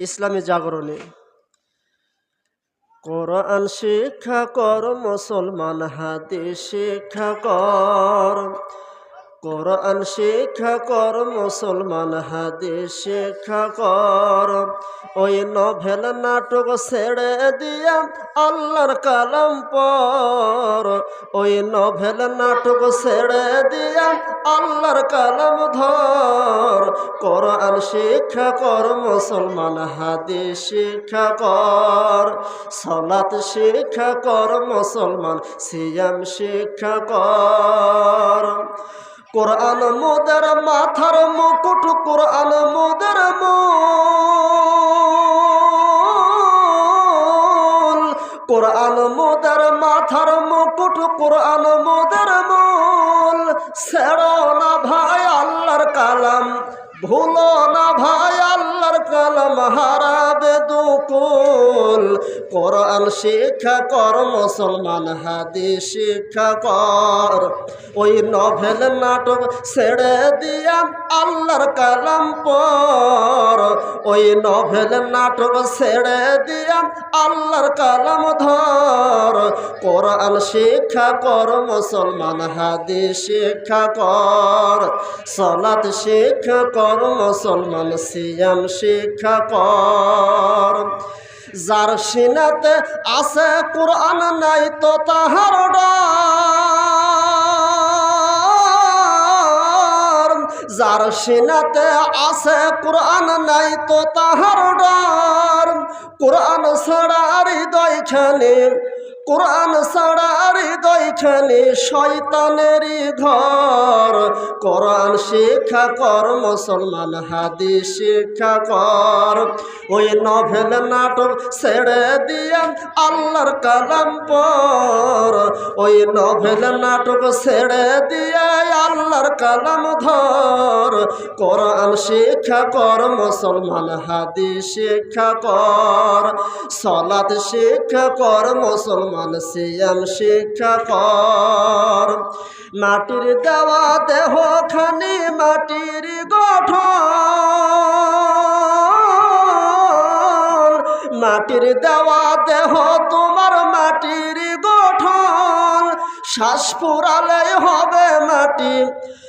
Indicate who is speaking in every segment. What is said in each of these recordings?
Speaker 1: ইসলামী জাগরণে। কোরআন শিক্ষা কর মুসলমান হাতে শিক্ষা কর। কোরআন শিক্ষা কর, মুসলমান হাদিস শিক্ষা কর। ওই নভেল নাটক ছেড়ে দিয়া আল্লাহর কালাম পর। ওই নভেল নাটক ছেড়ে দিয়া আল্লাহর কালাম ধর। কোরআন শিক্ষা কর, মুসলমান হাদিস শিক্ষা কর। সলাত শিক্ষা কর, মুসলমান সিয়াম শিক্ষা কর। কোরআন মোদের মাথার মুকুট, কোরআন মোদের মূল কোরআন মোদের মাথার মুকুট, কোরআন মোদের মূল সেড়ো না ভাই আল্লাহর কালাম, ভুলো না ভাই আল্লাহর কালাম, হারাবে দুকুল কোরআন শিক্ষা কর, মুসলমান হাদি শিক্ষা কর। ওই নভেল নাটক ছেড়ে দিয়া আল্লাহর কালাম পর ওই নভেল নাটক ছেড়ে দিয়া আল্লাহর কালাম ধর। কোরআন শিক্ষা কর, মুসলমান হাদি শিক্ষা কর। সলাত শিক্ষা কর, মুসলমান সিয়াম শিক্ষা কর। যার সিনাতে আছে কোরআন নাই তো তাহার যার সিনাতে আছে কোরআন নাই তো তাহার ডর কোরআন ছাড়া হৃদয় খানে কোরআন ছাড়া হৃদয় খানে শয়তানেরই ঘর। কোরআন শিক্ষা কর, মুসলমান হাদি শিক্ষা কর। ওই নভেল নাটক ছেড়ে দিয়া আল্লাহর কালাম পর। ওই নভেল নাটক ছেড়ে দিয়া আল্লাহর কালাম ধর। কোরআন শিক্ষা কর, মুসলমান হাদি শিক্ষা কর। সলাদ শিক্ষা কর, মুসলমান সিয়াম শিক্ষা কর। মাটির দেওয়া দেহ খানি মাটির গঠন। মাটির দেওয়া দেহ তোমার মাটির গঠন। শ্বাস ফুরালে হবে মাটি।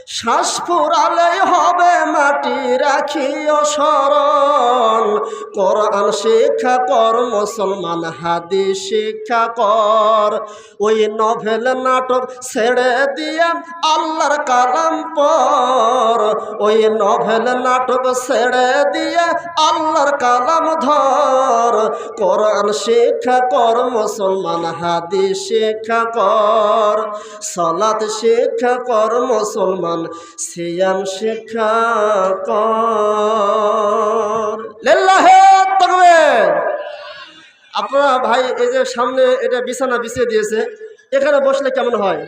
Speaker 1: শ্বাস ফুরালে হবে মাটি রাখিও স্মরণ। কোরআন শিক্ষা কর, মুসলমান হাদি শিক্ষা কর। ওই নভেল নাটক ছেড়ে দিয়ে আল্লাহর কালাম পর ওই নভেল নাটক ছেড়ে দিয়ে আল্লাহর কালাম ধর। কোরআন শিক্ষা কর, মুসলমান হাদি শিক্ষা কর। সলাত শিক্ষা কর, মুসলমান সিয়াম শিক্ষা কর। লিল্লাহে তাকবীর। আপনারা ভাই, এই যে সামনে এটা বিছানা বিছিয়ে দিয়েছে, এখানে বসলে কেমন হয়?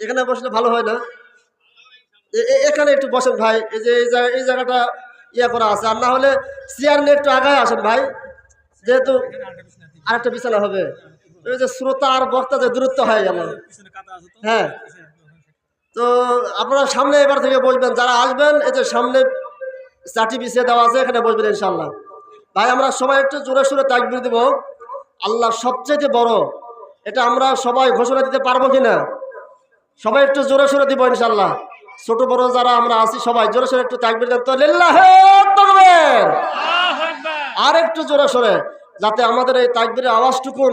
Speaker 1: এখানে বসলে ভালো হয় না? এখানে একটু বসেন ভাই, এই যে, এই জায়গা, এই জায়গাটা ইয়ে করা আছে। আর না হলে চেয়ার নিয়ে একটু আগায় আসেন ভাই, যেহেতু আরেকটা বিছানা হবে। ওই যে শ্রোতা আর বক্তা যে দূরত্ব হয়ে গেল হ্যাঁ। তো আপনারা সামনে এবার থেকে বসবেন যারা আসবেন এতে সামনে চাটি পিছিয়ে দেওয়া আছে এখানে বসবেন ইনশাল্লাহ ভাই আমরা সবাই একটু জোরে সোরে তাকবির দেব। আল্লাহ সবচেয়ে বড় এটা আমরা সবাই ঘোষণা দিতে পারব কিনা? সবাই একটু জোরে সুরে দিব ইনশাল্লাহ ছোট বড় যারা আমরা আছি সবাই জোরে সোরে একটু তাকবির দেন তো। আর একটু জোরে সোরে যাতে আমাদের এই তাকবীরের আওয়াজটুকুন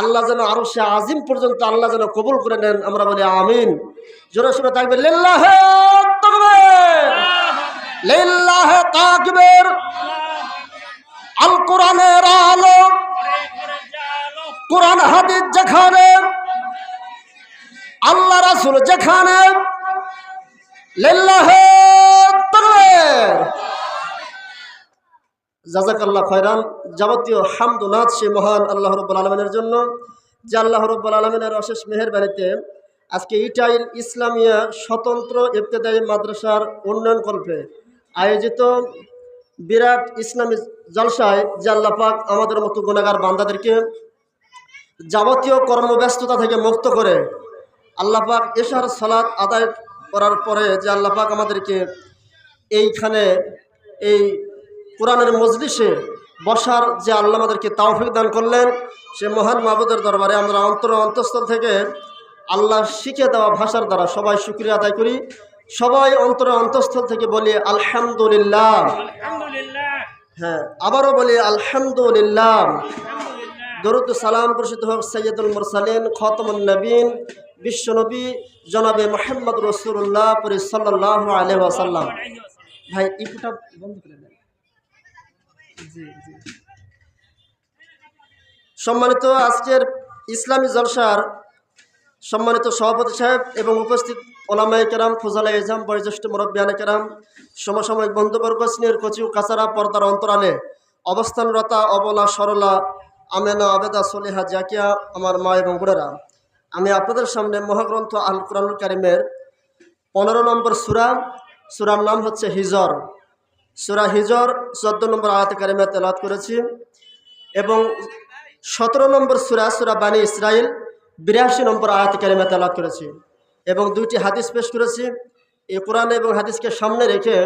Speaker 1: আল্লাহ যেন আরও সে আজিম পর্যন্ত আল্লাহ যেন কবুল করে নেন, আমরা বলি আমিন। জোরে লিল্লাহে তাকবীর আল, কোরআন আল্লাহ রাসূল যেখানে, লিল্লাহে জাজাকাল্লাহ খয়রান, যাবতীয় হামদুনাথ সে মহান আল্লাহ রব্বুল আলমিনের জন্য, যে আল্লাহ রব্বুল আলমিনের অশেষ মেহেরবানিতে আজকে ইটাইল ইসলামিয়া স্বতন্ত্র ইবতেদায়ী মাদ্রাসার উন্নয়ন কল্পে আয়োজিত বিরাট ইসলামী জলসায় যে আল্লাহ পাক আমাদের মতো গুণাগার বান্দাদেরকে যাবতীয় কর্মব্যস্ততা থেকে মুক্ত করে আল্লাহ পাক এশার সালাত আদায় করার পরে যে আল্লাহ পাক আমাদেরকে এইখানে এই কোরআনের মজলিসে বসার যে আল্লাহ আমাদেরকে তাওফিক দান করলেন সে মহান মাহবুদের দরবারে আমরা অন্তর অন্তঃস্থল থেকে আল্লাহ শিখে দেওয়া ভাষার দ্বারা সবাই শুক্রিয়া আদায় করি। সবাই অন্তর অন্তঃস্থল থেকে বলি আলহামদুলিল্লাহ। হ্যাঁ আবারও বলি আলহামদুলিল্লাহ। দরুদ সালাম প্রসিদ্ধ হোক সৈয়দুল মুরসালিন খতমুল নবীন বিশ্বনবী জনাবে মোহাম্মদ রসুল্লাহ পরি সাল্লাহ আলহ আসাল্লাম ভাই ইকুটা বন্ধ করে সম্মানিত আজকের ইসলামী জলসার সম্মানিত সভাপতি সাহেব এবং উপস্থিত ওলামায় কেরাম, ফজলা ইজাম বয়োজ্যেষ্ঠ মুরব্বিয়ানে কেরাম, সমসাময়িক বন্ধুবর্গ স্নেহের কচিউ কাছারা পর্দার অন্তরালে অবস্থানরতা অবলা, সরলা, আমেনা, আবেদা, সলিহা, জাকিয়া, আমার মা এবং বোনেরা, আমি আপনাদের সামনে মহাগ্রন্থ আল কোরআনুল কারিমের পনেরো নম্বর সুরা, সুরার নাম হচ্ছে হিজর। সুরা হিজর, চোদ্দ নম্বর আয়াত কারিমে তেলাত করেছি। এবং সতেরো নম্বর সুরা সুরা বানী ইসরায়েল বিরাশি নম্বর আয়াত কারিমে তেলাত করেছি। এবং দুইটি হাদিস পেশ করেছি। এই কোরআন এবং হাদিসকে সামনে রেখে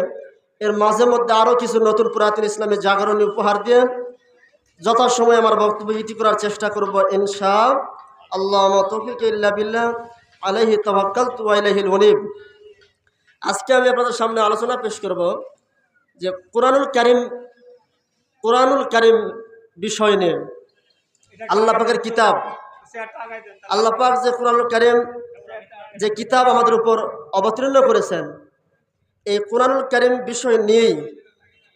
Speaker 1: এর মাঝে মধ্যে আরও কিছু নতুন পুরাতন ইসলামী জাগরণী উপহার দিয়ে যথাসময়ে আমার বক্তব্য ইতি করার চেষ্টা করব ইনশা আল্লাহ। তৌফিক ইল্লা আলহি তবাক্কাল তু আলাইহিল আজকে আমি আপনাদের সামনে আলোচনা পেশ করব যে কোরআনুল কারিম কোরআনুল কারিম বিষয় নিয়ে আল্লাহ পাকের কিতাব, আল্লাহ পাক যে কোরআনুল কারিম যে কিতাব আমাদের উপর অবতীর্ণ করেছেন, এই কোরআনুল কারিম বিষয় নিয়েই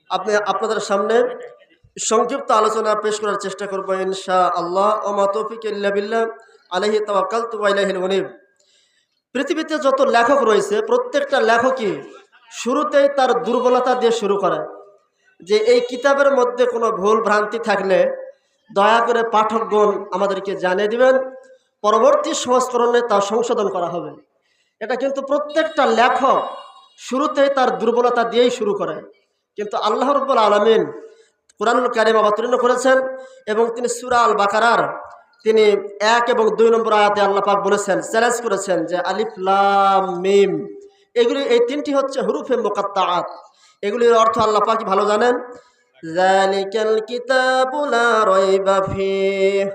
Speaker 1: আপনি আপনাদের সামনে সংক্ষিপ্ত আলোচনা পেশ করার চেষ্টা করব ইনশা আল্লাহ ওমা তৌফিক ইল্লা বিল্লাহ আলহি তাওয়াক্কাল তু আলাইহিল অনিব পৃথিবীতে যত লেখক রয়েছে, প্রত্যেকটা লেখকই শুরুতেই তার দুর্বলতা দিয়ে শুরু করে। যে এই কিতাবের মধ্যে কোনো ভুল ভ্রান্তি থাকলে দয়া করে পাঠকগণ আমাদেরকে জানিয়ে দিবেন, পরবর্তী সংস্করণে তা সংশোধন করা হবে। এটা কিন্তু প্রত্যেকটা লেখক শুরুতেই তার দুর্বলতা দিয়েই শুরু করে। কিন্তু আল্লাহ রব্বুল আলমিন কোরআনুল কারিম অবতীর্ণ করেছেন এবং তিনি সুরা আল বাকারার তিনি এক এবং দুই নম্বর আয়াতে আল্লাহ পাক বলেছেন চ্যালেঞ্জ করেছেন যে আলিফ লাম মিম। এগুলি এই তিনটি হচ্ছে হুরুফে মোকাত্তাআত। এগুলির অর্থ আল্লাহ পাক ভালো জানেন? জালিকাল কিতাবু লা রাইবা ফিহ,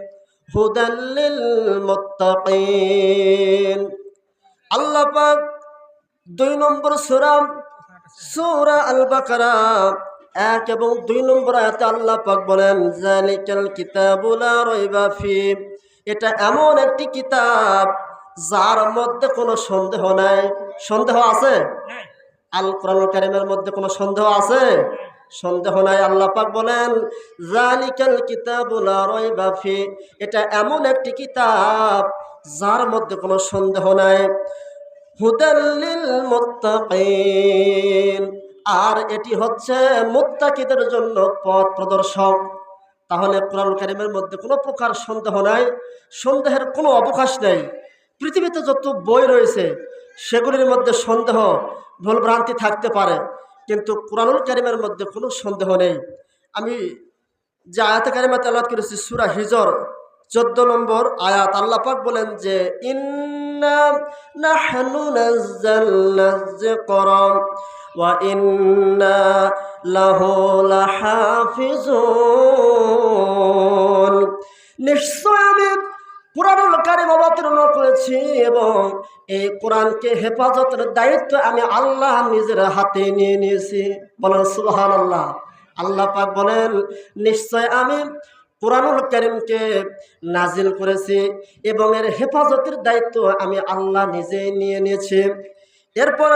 Speaker 1: হুদাল লিল মুত্তাকিন। আল্লাহ পাক দুই নম্বর সূরা সূরা আল বাকারা এক এবং দুই নম্বর আয়াতে আল্লাহ পাক বলেন জালিকাল কিতাবু লা রাইবা ফি এটা এমন একটি কিতাব যার মধ্যে কোনো সন্দেহ নাই। সন্দেহ আছে? আল কোরআন কারিমের মধ্যে কোনো সন্দেহ আছে? সন্দেহ নাই আল্লাহ পাক বলেন জালিকাল কিতাবু লা রাইবা ফি এটা এমন একটি কিতাব যার মধ্যে কোনো সন্দেহ নাই। হুদাল্লিল মুত্তাকিন আর এটি হচ্ছে মুত্তাকিদের জন্য পথ প্রদর্শক। তাহলে কোরআন কারিমের মধ্যে কোনো প্রকার সন্দেহ নাই সন্দেহের কোনো অবকাশ নেই। পৃথিবীতে যত বই রয়েছে সেগুলির মধ্যে সন্দেহ ভুলভ্রান্তি থাকতে পারে। কিন্তু কোরআনুল কারিমের মধ্যে কোনো সন্দেহ নেই। আমি যে আয়াত কারিমা তেলাত করেছি, সুরা হিজর, চোদ্দ নম্বর আয়াত, আল্লাহ পাক বলেন যে নিশ্চয় আমি কোরআনুল কারিম অবতীর্ণ করেছি এবং এই কোরআনকে হেফাজতের দায়িত্ব আমি আল্লাহ নিজের হাতে নিয়ে নিয়েছি। বলেন সুবহান আল্লাহ আল্লাহ পাক বলেন, নিশ্চয় আমি কোরআনুল করিমকে নাজিল করেছি এবং এর হেফাজতের দায়িত্ব আমি আল্লাহ নিজেই নিয়ে নিয়েছি। এরপর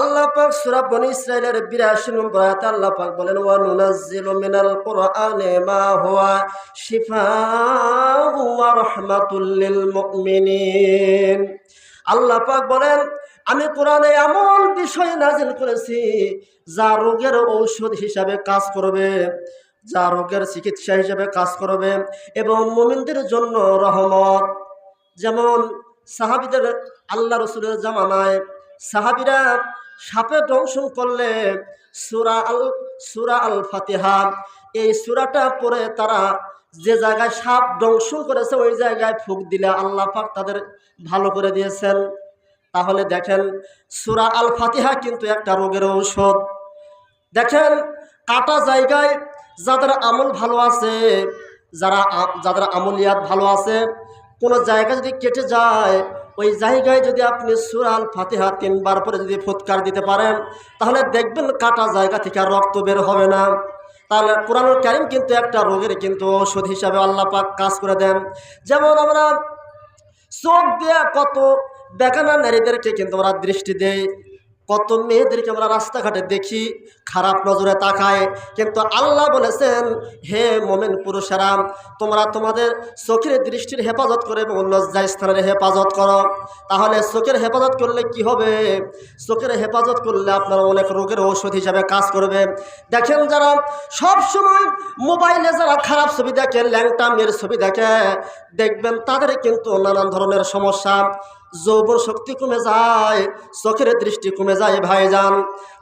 Speaker 1: আল্লাহ পাক সূরা বনি ইসরাইলের 82 নম্বর আল্লাহ পাক বলেন ওয়া নুনাজ্জিলু মিনাল কুরআনি মা হুয়া শিফাউ ওয়া রাহমাতুল লিল মুমিনিন। আল্লাহ পাক বলেন, আমি কোরআনে এমন বিষয় নাজিল করেছি, যা রোগের ঔষধ হিসাবে কাজ করবে, যা রোগের চিকিৎসা হিসাবে কাজ করবে এবং মুমিনদের জন্য রহমত। যেমন সাহাবিদের আল্লাহ রসুলের জামানায় সাহাবিরা সাপে দংশন করলে সুরা আল সুরা আল ফাতিহা, এই সুরাটা পরে তারা যে জায়গায় সাপ দংশন করেছে, ওই জায়গায় ফুক দিলে আল্লাহ পাক তাদের ভালো করে দিয়েছেন। তাহলে দেখেন, সুরা আল ফাতিহা কিন্তু একটা রোগের ঔষধ। দেখেন, কাটা জায়গায় যাদের আমল ভালো আছে, যারা যাদের আমলিয়াত ভালো আছে, কোনো জায়গা যদি কেটে যায়, ওই জায়গায় যদি আপনি সুরাল ফাতিহা তিনবার পরে যদি ফুৎকার দিতে পারেন, তাহলে দেখবেন কাটা জায়গা থেকে রক্ত বের হবে না। তাহলে কোরআনুল কারিম কিন্তু একটা রোগের কিন্তু ঔষধ হিসাবে আল্লাহ পাক কাজ করে দেন। যেমন আমরা চোখ দিয়ে কত বেকানা নারীদেরকে কিন্তু ওরা দৃষ্টি দেই কত মেয়েদেরকে আমরা রাস্তাঘাটে দেখি, খারাপ নজরে তাকায়। কিন্তু আল্লাহ বলেছেন, হে মোমেন পুরুষেরা, তোমরা তোমাদের চোখের দৃষ্টির হেফাজত করে এবং লজ্জা স্থানের হেফাজত করো। তাহলে চোখের হেফাজত করলে কি হবে? চোখের হেফাজত করলে আপনার অনেক রোগের ঔষধ হিসাবে কাজ করবে। দেখেন যারা সব সময় মোবাইলে যারা খারাপ ছবি দেখে, ল্যাংটা মেয়ের ছবি দেখে, দেখবেন তাদের কিন্তু নানান ধরনের সমস্যা। যৌবন শক্তি কমে যায় চোখের দৃষ্টি কমে যায় ভাইজান।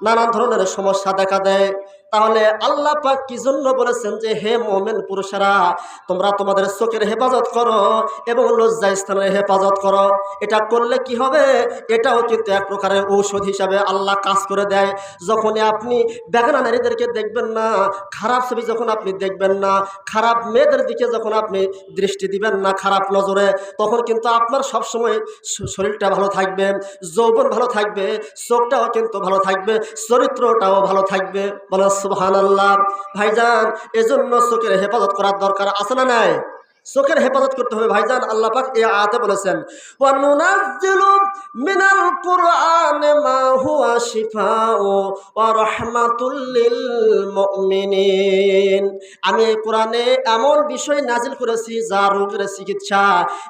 Speaker 1: নানান ধরনের সমস্যা দেখা দেয়। তাহলে আল্লাহ পাক কি জন্য বলেছেন যে, হে মোমেন পুরুষেরা, তোমরা তোমাদের চোখের হেফাজত করো এবং লজ্জা স্থানের হেফাজত করো। এটা করলে কি হবে? এটাও কিন্তু এক প্রকারের ঔষধ হিসাবে আল্লাহ কাজ করে দেয়। যখনই আপনি বেগানা নারীদেরকে দেখবেন না, খারাপ ছবি যখন আপনি দেখবেন না, খারাপ মেয়েদের দিকে যখন আপনি দৃষ্টি দিবেন না, খারাপ নজরে, তখন কিন্তু আপনার সবসময় শরীরটা ভালো থাকবে, যৌবন ভালো থাকবে, চোখটাও কিন্তু ভালো থাকবে, চরিত্রটাও ভালো থাকবে। বলে ভাইজান, এজন্য চোখের হেফাজত করার দরকার আছে না নাই? চোখের হেফাজত করতে হবে ভাইজান, আল্লাহ পাক আয়াতে বলেছেন আমি কোরআনে এমন বিষয় নাজিল করেছি যা রোগের চিকিৎসা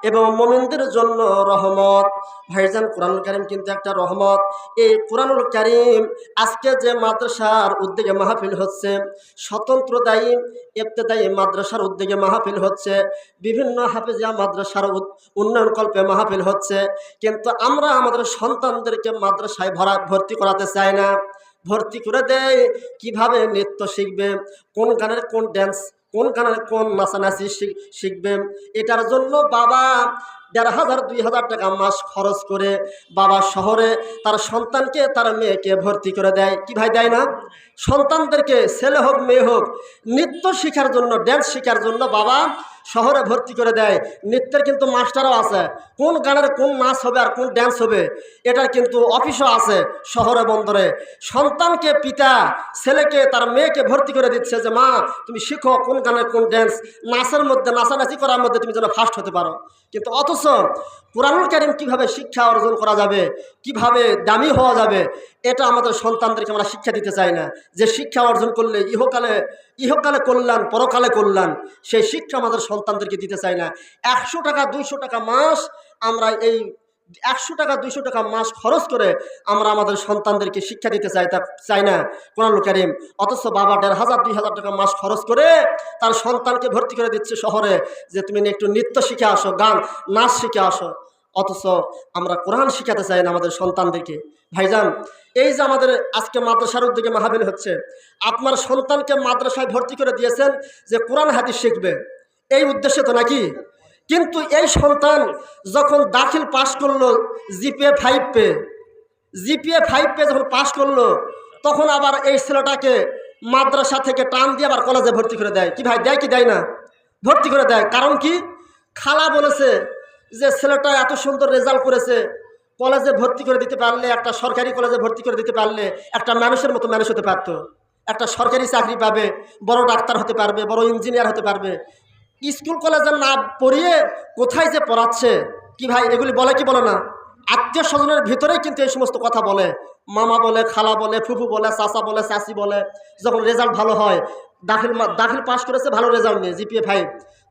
Speaker 1: এবং মুমিনদের জন্য রহমত। ভাইজান কোরআন কারীম কিন্তু একটা রহমত। এই কোরআনুল কারীম আজকে যে মাদ্রাসার উদ্যোগে মাহফিল হচ্ছে, স্বতন্ত্র দায়ী, ইবতেদায়ী মাদ্রাসার উদ্যোগে মাহফিল হচ্ছে, বিভিন্ন হাফেজিয়া মাদ্রাসার উন্নয়ন কল্পে মাহফিল হচ্ছে, কিন্তু আমরা আমাদের সন্তানদেরকে মাদ্রাসায় ভরা, ভর্তি করাতে চাই না। ভর্তি করে দেয় কীভাবে নৃত্য শিখবে, কোন গানের কোন ড্যান্স কোন গানের কোন নাচানাচি শিখ- শিখবেন? এটার জন্য বাবা দেড় হাজার, দুই হাজার টাকা মাস খরচ করে বাবা শহরে তার সন্তানকে, তার মেয়েকে ভর্তি করে দেয়। কি ভাই দেয় না? সন্তানদেরকে ছেলে হোক, মেয়ে হোক, নৃত্য শেখার জন্য ড্যান্স শেখার জন্য বাবা শহরে ভর্তি করে দেয়। নৃত্যের কিন্তু মাস্টারও আছে। কোন গানের কোন নাচ হবে আর কোন ড্যান্স হবে, এটার কিন্তু অফিসও আছে শহরে বন্দরে। সন্তানকে, পিতা, ছেলেকে, তার মেয়েকে ভর্তি করে দিচ্ছে যে, মা, তুমি শিখো কোন গানের কোন ড্যান্স নাচের মধ্যে, নাচানাচি করার মধ্যে তুমি যেন ফার্স্ট হতে পারো। কিন্তু অথচ কোরআনুল কারিম কীভাবে শিক্ষা অর্জন করা যাবে, কীভাবে দামি হওয়া যাবে, এটা আমাদের সন্তানদেরকে আমরা শিক্ষা দিতে চাই না। যে শিক্ষা অর্জন করলে ইহকালে ইহকালে কল্যাণ, পরকালে কল্যাণ, সেই শিক্ষা আমাদের সন্তানদেরকে দিতে চাই না। একশো টাকা, দুইশো টাকা মাস আমরা এই একশো টাকা, দুইশো টাকা মাস খরচ করে আমরা আমাদের সন্তানদেরকে শিক্ষা দিতে চাই তা চাই না। কোরআনুল কারিম, অথচ বাবা দেড় হাজার, দুই হাজার টাকা মাস খরচ করে তার সন্তানকে ভর্তি করে দিচ্ছে শহরে যে, তুমি একটু নৃত্য শিখে আসো, গান, নাচ শিখে আসো। অথচ আমরা কোরআন শিখাতে চাই না আমাদের সন্তানদেরকে। ভাইজান, এই যে আমাদের আজকে মাদ্রাসার উদ্যোগে মাহাবিল হচ্ছে, আপনার সন্তানকে মাদ্রাসায় ভর্তি করে দিয়েছেন যে কোরআন হাদিস শিখবে, এই উদ্দেশ্যে তো নাকি? কিন্তু এই সন্তান যখন দাখিল পাশ করল জিপিএ ফাইভ পে, জিপিএ ফাইভ পে যখন পাশ করল, তখন আবার এই ছেলেটাকে মাদ্রাসা থেকে টান দিয়ে আবার কলেজে ভর্তি করে দেয়। কি ভাই, দেয় কি দেয় না? ভর্তি করে দেয়। কারণ কি? খালা বলেছে যে ছেলেটা এত সুন্দর রেজাল্ট করেছে, কলেজে ভর্তি করে দিতে পারলে, একটা সরকারি কলেজে ভর্তি করে দিতে পারলে, একটা মানুষের মতো মানুষ হতে পারতো। একটা সরকারি চাকরি পাবে, বড় ডাক্তার হতে পারবে, বড় ইঞ্জিনিয়ার হতে পারবে। স্কুল কলেজে না পড়িয়ে কোথায় যে পড়াচ্ছে? কি ভাই, এগুলি বলে কি বলে না? আত্মীয় স্বজনের ভিতরেই কিন্তু এই সমস্ত কথা বলে। মামা বলে, খালা বলে, ফুফু বলে, চাচা বলে, চাচি বলে, যখন রেজাল্ট ভালো হয়, দাখিল দাখিল পাশ করেছে, ভালো রেজাল্ট নিয়ে জিপিএ ফাইভ।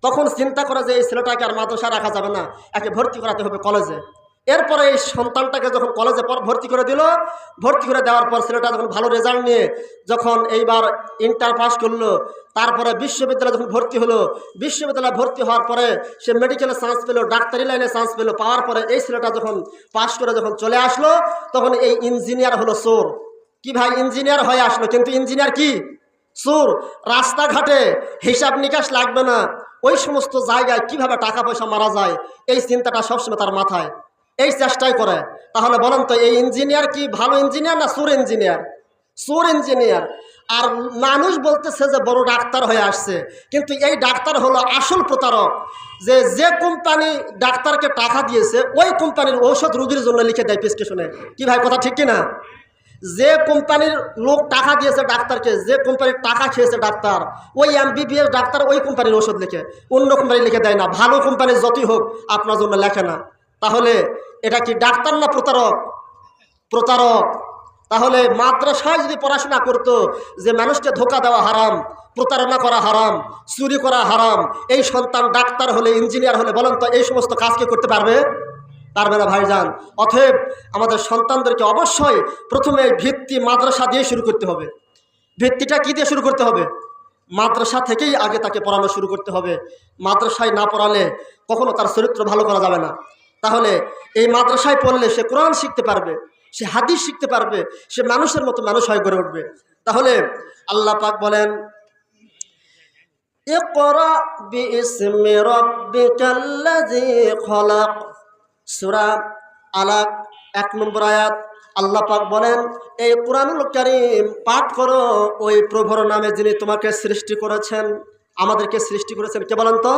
Speaker 1: তখন চিন্তা করে যে এই ছেলেটাকে আর মাদ্রাসা রাখা যাবে না, একে ভর্তি করাতে হবে কলেজে। এরপরে এই সন্তানটাকে যখন কলেজে পর ভর্তি করে দিল, ভর্তি করে দেওয়ার পর ছেলেটা যখন ভালো রেজাল্ট নিয়ে যখন এইবার ইন্টার পাস করল, তারপরে বিশ্ববিদ্যালয়ে যখন ভর্তি হলো, বিশ্ববিদ্যালয়ে ভর্তি হওয়ার পরে সে মেডিকেলে চান্স পেল, ডাক্তারি লাইনে চান্স পেল, পাওয়ার পরে এই ছেলেটা যখন পাস করে যখন চলে আসলো, তখন এই ইঞ্জিনিয়ার হলো চোর। কি ভাই ইঞ্জিনিয়ার হয়ে আসলো, কিন্তু ইঞ্জিনিয়ার কি? চোর। রাস্তাঘাটে হিসাব নিকাশ লাগবে না। ওই সমস্ত জায়গায় কীভাবে টাকা পয়সা মারা যায়, এই চিন্তাটা সবসময় তার মাথায়। এই চেষ্টাই করে। তাহলে বলেন তো, এই ইঞ্জিনিয়ার কি ভালো ইঞ্জিনিয়ার না সুর ইঞ্জিনিয়ার? সুর ইঞ্জিনিয়ার। আর মানুষ বলতেছে যে বড় ডাক্তার হয়ে আসছে, কিন্তু এই ডাক্তার হলো আসল প্রতারক। যে যে কোম্পানি ডাক্তারকে টাকা দিয়েছে, ওই কোম্পানির ঔষধ রুগীর জন্য লিখে দেয় প্রেসক্রিপশনে কি ভাই, কথা ঠিক কিনা? যে কোম্পানির লোক টাকা দিয়েছে ডাক্তারকে, যে কোম্পানির টাকা খেয়েছে ডাক্তার, ওই এমবিবিএস ডাক্তার ওই কোম্পানির ওষুধ লিখে, অন্য কোম্পানি লিখে দেয় না। ভালো কোম্পানির যতই হোক, আপনার জন্য লেখে না। তাহলে এটা কি ডাক্তার না প্রতারক? প্রতারক। তাহলে মাদ্রাসায় যদি পড়াশোনা করতো যে মানুষকে ধোকা দেওয়া হারাম, প্রতারণা করা হারাম, চুরি করা হারাম, এই সন্তান ডাক্তার হলে, ইঞ্জিনিয়ার হলে বলেন তো, এই সমস্ত কাজ কে করতে পারবে? পারবে না ভাইজান অতএব আমাদের সন্তানদেরকে অবশ্যই প্রথমে ভিত্তি মাদ্রাসা দিয়ে শুরু করতে হবে ভিত্তিটা কি দিয়ে শুরু করতে হবে মাদ্রাসা থেকেই আগে তাকে পড়ানো শুরু করতে হবে মাদ্রাসায় না পড়ালে কখনো তার চরিত্র ভালো করা যাবে না তাহলে এই মাদ্রাসায় পড়লে সে কোরআন শিখতে পারবে সে হাদিস শিখতে পারবে সে মানুষের মতো মানুষ হয়ে গড়ে উঠবে তাহলে আল্লাহ পাক বলেন اقرأ باسم ربك الذي خلق সূরা আলাক, এক নম্বর আয়াত, আল্লাহ পাক বলেন, এই কোরআনুল কারীম পাঠ করো, ওই প্রভুর নামে যিনি তোমাকে সৃষ্টি করেছেন, আমাদেরকে সৃষ্টি করেছেন কে বলেন তো?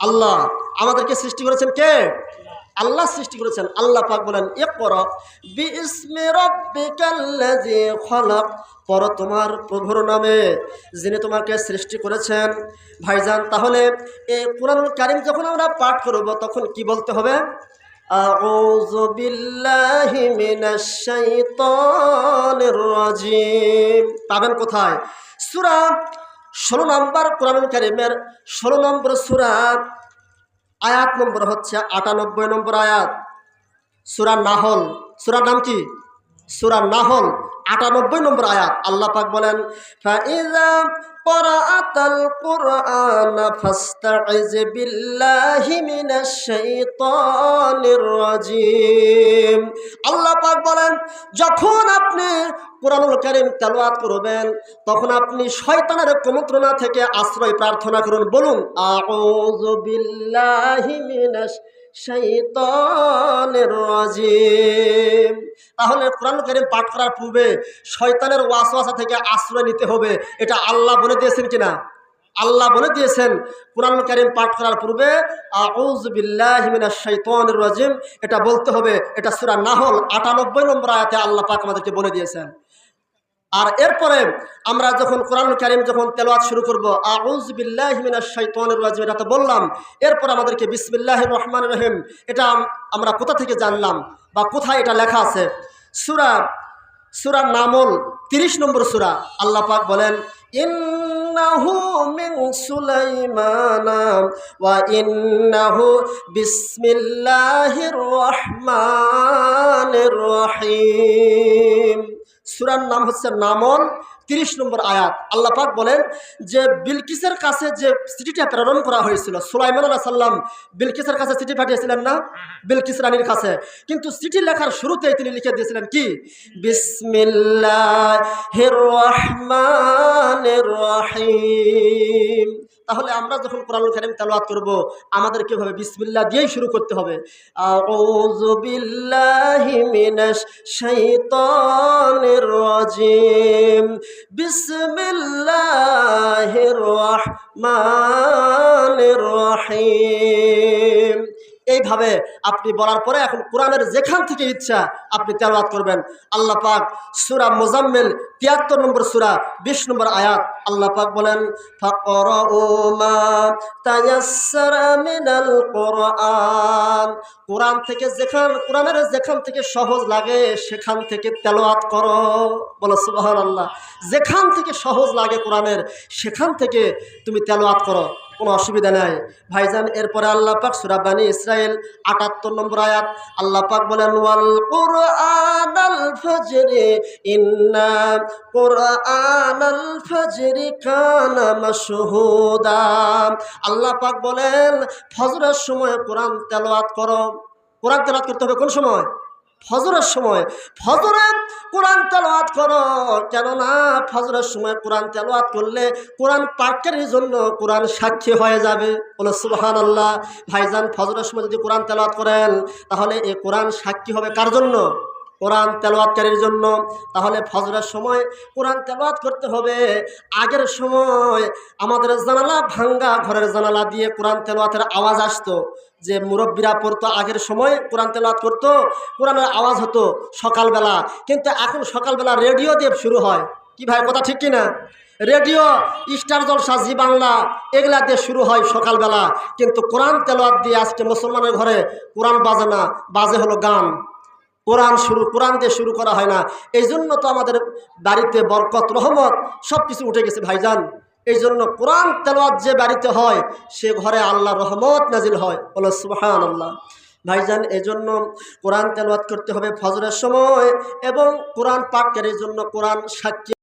Speaker 1: আল্লাহ। আমাদেরকে সৃষ্টি করেছেন কে? আল্লাহ সৃষ্টি করেছেন। আল্লাহ পাক বলেন এ পর পর তোমার প্রভুর নামে যিনি তোমাকে সৃষ্টি করেছেন। ভাইজান, তাহলে এই কোরআনুল কারিম যখন আমরা পাঠ করব, তখন কি বলতে হবে? أعوذ بالله من الشيطان الرجيم পাবেন কোথায় সূরা ষোলো নম্বর কোরআনুল কারীমের ষোলো নম্বর সূরা আয়াত নম্বর হচ্ছে আটানব্বই নম্বর আয়াত সূরা নাহল সূরার নাম কি সূরা নাহল আটানব্বই নম্বর আয়াত আল্লাহ পাক বলেন ফাইজা قرأت القرآن فاستعذ بالله من الشيطان الرجيم আল্লাহ পাক বলেন যখন আপনি কোরআনুল কারীম তেলাওয়াত করবেন তখন আপনি শয়তানের কুমন্ত্রণা থেকে আশ্রয় প্রার্থনা করুন বলুন আউযু বিল্লাহি মিনাশ শৈতানের রাজিম। তাহলে কোরআন করিম পাঠ করার পূর্বে শয়তানের ওয়াসওয়াসা থেকে আশ্রয় নিতে হবে। এটা আল্লাহ বলে দিয়েছেন কিনা? আল্লাহ বলে দিয়েছেন কোরআন করিম পাঠ করার পূর্বে আউজ বিল্লাহিমিনা শৈতানের রাজিম। এটা বলতে হবে, এটা সুরা নাহল আটানব্বই নম্বর আয়াতে আল্লাহ পাক আমাদেরকে বলে দিয়েছেন। আর এরপরে আমরা যখন কোরআন কারিম যখন তেলোয়াত শুরু করব আউজ বিল্লাহ মিনাশ শাইতানির রাজিম, এটা তো বললাম। এরপর আমাদেরকে বিসমিল্লাহির রহমান রহিম, এটা আমরা কোথা থেকে জানলাম বা কোথায় এটা লেখা আছে? সুরা, সূরা নামল 30 নম্বর সুরা। আল্লাহ পাক বলেন, ইন্নাহু মিন ওয়া ইন্নাহু রহিম। সুরার নাম হচ্ছে নামল, তিরিশ নম্বর আয়াত। আল্লাহ পাক বলেন যে, বিলকিসের কাছে যে চিঠিটা প্রেরণ করা হয়েছিল, সুলাইমান আল্লাহ সাল্লাম বিলকিসের কাছে চিঠি পাঠিয়েছিলেন না? বিলকিস রানীর কাছে। কিন্তু চিঠি লেখার শুরুতেই তিনি লিখে দিয়েছিলেন কি? বিসমিল্লাহ রহমানির রহিম। তাহলে আমরা যখন কোরআনুল কারিম তেলাওয়াত করব, আমাদের কীভাবে বিসমিল্লাহ দিয়েই শুরু করতে হবে? আউযু বিল্লাহি মিনাশ শাইতানির রাজিম। বিসমিল্লাহির রহমানির রহিম। এইভাবে আপনি বলার পরে এখন কোরআনের যেখান থেকে ইচ্ছা আপনি তেলাওয়াত করবেন। আল্লাহ পাক সুরা মোজাম্মেল তিয়াত্তর নম্বর সুরা, বিশ নম্বর আয়াত আল্লাহ পাক বলেন কোরআন। থেকে যেখান, কোরআনের যেখান থেকে সহজ লাগে, সেখান থেকে তেলাওয়াত করো। বলো সুবাহ আল্লাহ যেখান থেকে সহজ লাগে কোরআনের, সেখান থেকে তুমি তেলাওয়াত করো। কোনো অসুবিধা নাই। ভাইজান, এরপরে আল্লাহ পাক সূরা বানি ইসরাইল আটাত্তর নম্বর আয়াত, আল্লাহ পাক বলেন, ওয়াল কুরআনাল ফজরি, ইন্না কুরআনাল ফজরি কানা মাশহুদা। আল্লাহ পাক বলেন, ফজরের সময় কোরআন তেলাওয়াত করো। কোরআন তেলাওয়াত করতে হবে কোন সময়? ফজরের সময় ফজরে কোরআন তেলাওয়াত করো। কেননা ফজরের সময় কোরআন তেলাওয়াত করলে কোরআন পাঠকারীর জন্য কোরআন সাক্ষী হয়ে যাবে। বলে সুবহান আল্লাহ ভাইজান, ফজরের সময় যদি কোরআন তেলাওয়াত করেন, তাহলে এই কোরআন সাক্ষী হবে কার জন্য? কোরআন তেলাওয়াতকারীর জন্য। তাহলে ফজরের সময় কোরআন তেলাওয়াত করতে হবে। আগের সময় আমাদের জানালা ভাঙ্গা ঘরের জানালা দিয়ে কোরআন তেলাওয়াতের আওয়াজ আসতো। যে মুরব্বীরা পড়তো, আগের সময় কোরআন তেলাওয়াত করতো, কোরআনের আওয়াজ হতো সকালবেলা। কিন্তু এখন সকালবেলা রেডিও দিয়ে শুরু হয়। কি ভাই, কথা ঠিক কিনা? Radio, Star Jalsha, Zee Bangla, এগুলা দিয়ে শুরু হয় সকালবেলা। কিন্তু কোরআন তেলাওয়াত দিয়ে আজকে মুসলমানের ঘরে কোরআন বাজে না, বাজে হলো গান। কোরআন শুরু, কোরআন দিয়ে শুরু করা হয় না। এই জন্য তো আমাদের বাড়িতে বরকত, রহমত সব কিছু উঠে গেছে ভাইজান। এই জন্য কোরআন তেলোয়াত যে বাড়িতে হয়, সে ঘরে আল্লাহ রহমত নাজিল হয়। বলো সুহান আল্লাহ ভাইজান এই জন্য কোরআন তেলোয়াত করতে হবে ফজরের সময় এবং কোরআন পাকের জন্য কোরআন সাক্ষী